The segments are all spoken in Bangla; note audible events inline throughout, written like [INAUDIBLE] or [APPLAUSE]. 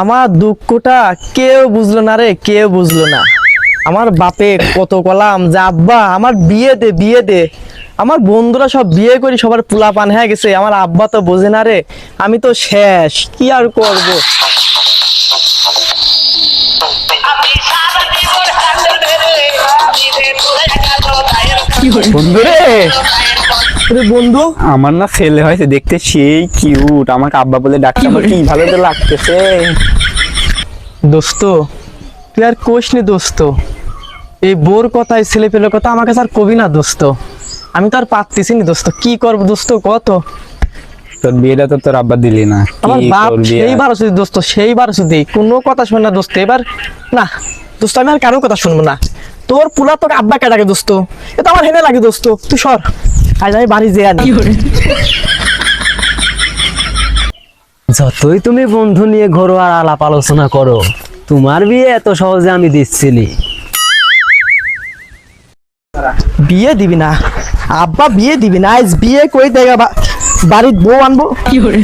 আমার দুঃখটা কেউ বুঝলো না রে কেউ বুঝলো না। আমার বাপে কত কলাম যে আব্বা আমার বিয়ে দে বিয়ে দে। আমার বন্ধুরা সব বিয়ে করি সবার পোলা পান হয়ে গেছে। আমার আব্বা তো বোঝে না রে আমি তো শেষ কি আর করব? বন্ধু রে বন্ধু। আমার না ছেলে হয়েছে দেখতে সেই কিউট আমাকে আব্বা বলে ডাকতে আমার কি ভালো তো লাগতেছে। দোস্ত তুই আর কোষ নি দোস্ত। এই বোর কথাই ছেলে পেলের কথা আমার কাছে আর কবি না দোস্ত। আমি তো আর পারতেছি নি দোস্ত কি করব দোস্ত কত? তোর বিয়েটা তো তোর আব্বা দিলি না আমার বাপ করবি সেই আর? বার শুধু দোস্ত সেই বার শুধু কোনো কথা শোনে না দোস্ত এবার না দোস্ত আমি আর কারও কথা শুনব না। তোর পুলা তোকে আব্বা কে ডাকে দোস্ত এ তো আমার হেনে লাগে দোস্ত তুই সর। আজ আমি বাড়ি যেয়ে আনি। যতই তুমি বন্ধু নিয়ে ঘরোয়া আলাপ আলোচনা করো তোমার বিয়ে এত সহজে আমি দিচ্ছিলি বিয়ে দিবি না। আব্বা বিয়ে দিবি না। আজ বিয়ে কই দেখা বাড়ির বউ আনব? কি করে?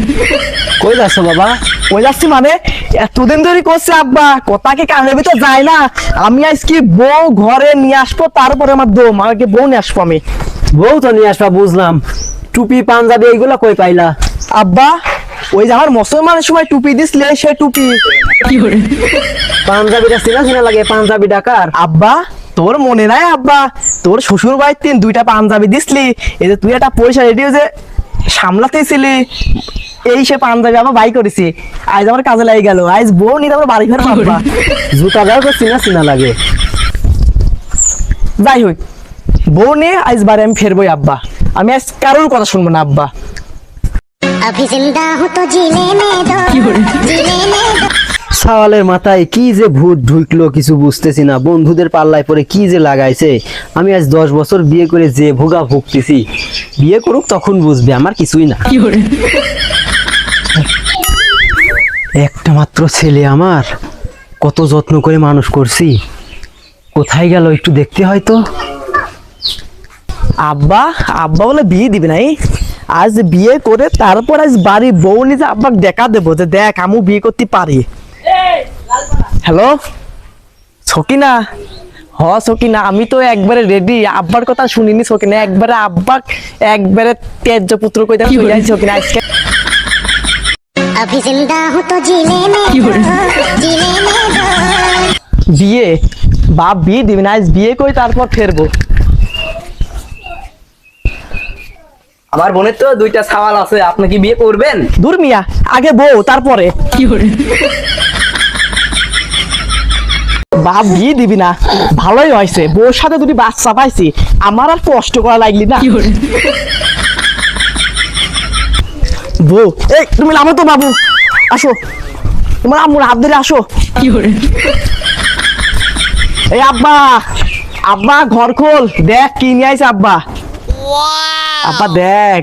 কই যাচ্ছ বাবা? ওই যাচ্ছি মানে? এতদিন ধরে করছে আব্বা। কথা কি কানের ভিতর যায় না? আমি আজকে বউ ঘরে নিয়ে আসব তারপরে আমার দোম। আমাকে বউ নিয়ে আসব আমি। বউ তো নিয়ে আসবা বুঝলাম। টুপি পাঞ্জাবি এইগুলা কই পাইলা? আব্বা ওই যে আমার মুসলমানের সময় টুপি দিছিলে সে টুপি। পাঞ্জাবিটা চিনা চিনা লাগে পাঞ্জাবি ডাকার আব্বা তোর মনে নাই আব্বা তোর শ্বশুর বাড়ির তিন দুইটা পাঞ্জাবি দিসলি এই যে তুই একটা পয়সা রেডি যে সামলাতেছিলি এই সে পাঞ্জাবি আবার বাই করেছি। আজ আমার কাজে লাগে গেল আজ বউ নিতে আমার বাড়ি ফের আব্বা। জুতাটাও তো চিনা চিনা লাগে। যাই হোক বউ নিয়ে আজ বাড়ি আমি ফেরবই আব্বা আমি আজ কারোর কথা শুনবো না আব্বা अभी जिंदा हूँ तो जीने में दो जीने में दो সাওয়ালের মাথায় কি যে ভূত ঢুকলো কিছু বুঝতেছি না বন্ধুদের পাল্লায় পরে কি যে লাগাইছে আমি আজ দশ বছর বিয়ে করে যে ভোগা ভুগতেছি বিয়ে করুক তখন বুঝবে আমার কিছুই না একটা মাত্র ছেলে আমার কত যত্ন করে মানুষ করছি কোথায় গেল একটু দেখতে হয়তো আব্বা আব্বা বলে বিয়ে দিবে নাই আজ বিয়ে করে তারপর আজ বাড়ি বউ নিজে আব্বাকে দেখা দেবো যে দেখ আমি বিয়ে করতে পারি হ্যালো সকিনা হ সকিনা আমি তো একবারে রেডি আব্বার কথা শুনিনি সকিনা একবারে আব্বা একবারে তেজ পুত্র কইতা কইলাই সকিনা আজকে अभी जिंदा हूँ तो जीने में दो जीने में दो বিয়ে বাপ বিয়ে দিবি না আজ বিয়ে করে তারপর ফেরবো আমার বোনের তো দুইটা সাওয়াল আছে আপনি কি বিয়ে করবেন? দূর মিয়া আগে বউ তারপরে। বাপ বিয়ে দিবি না ভালোই হয়েছে বউর সাথে দুটি বাচ্চা পাইছি আমার আর কষ্ট করা লাগলি না। বউ এই তুমি নামো তো বাবু আসো। তোমার আম্মুর হাত ধরে আসো। এই আব্বা আব্বা ঘর খোল দেখ কি নিয়ে আইছে আব্বা। আব্বা দেখ।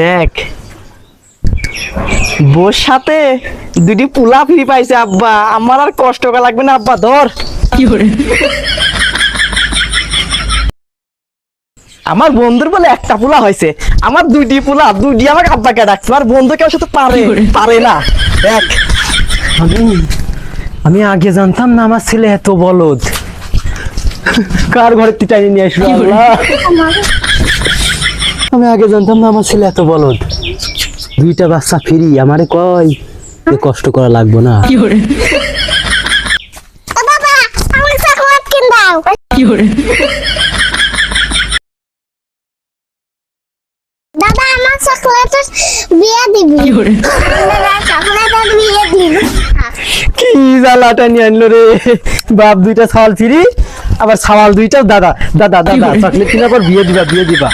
দেখ। বউর সাথে দুটি পোলা ফিরি পাইছে আব্বা। আমার আর কষ্ট করা লাগবে না আব্বা ধর। কি করে? আমার বন্ধুর বলে একটা পোলা হয়েছে। আমার দুইটি পোলা দুইটি আমাকে আব্বাকে ডাকছে। আমার বন্ধু কেউ সাথে পারে পারে না। দেখ। আমি আমি আগে জানতাম না আমার ছেলে এত বলদ। কার ঘরের টিটাই নিয়ে আসলো? [LAUGHS] আমি আগে জানতাম না আমার ছেলে এত বলদ। দুইটা বাচ্চা ফিরি আমারে কয় কষ্ট করা লাগবো না। ও আমার চকলেট দাদা আমার চকলেটের বিয়ে দিবি। দাদা চকলেটের বিয়ে দিবি। কি জ্বালাটা নিয়ে আনলো রে? বাপ দুইটা ছাওয়াল ফিরি আবার ছাওয়াল দুইটা দাদা দাদা দাদা চকলেট কিনার পর বিয়ে দিবা বিয়ে দিবা।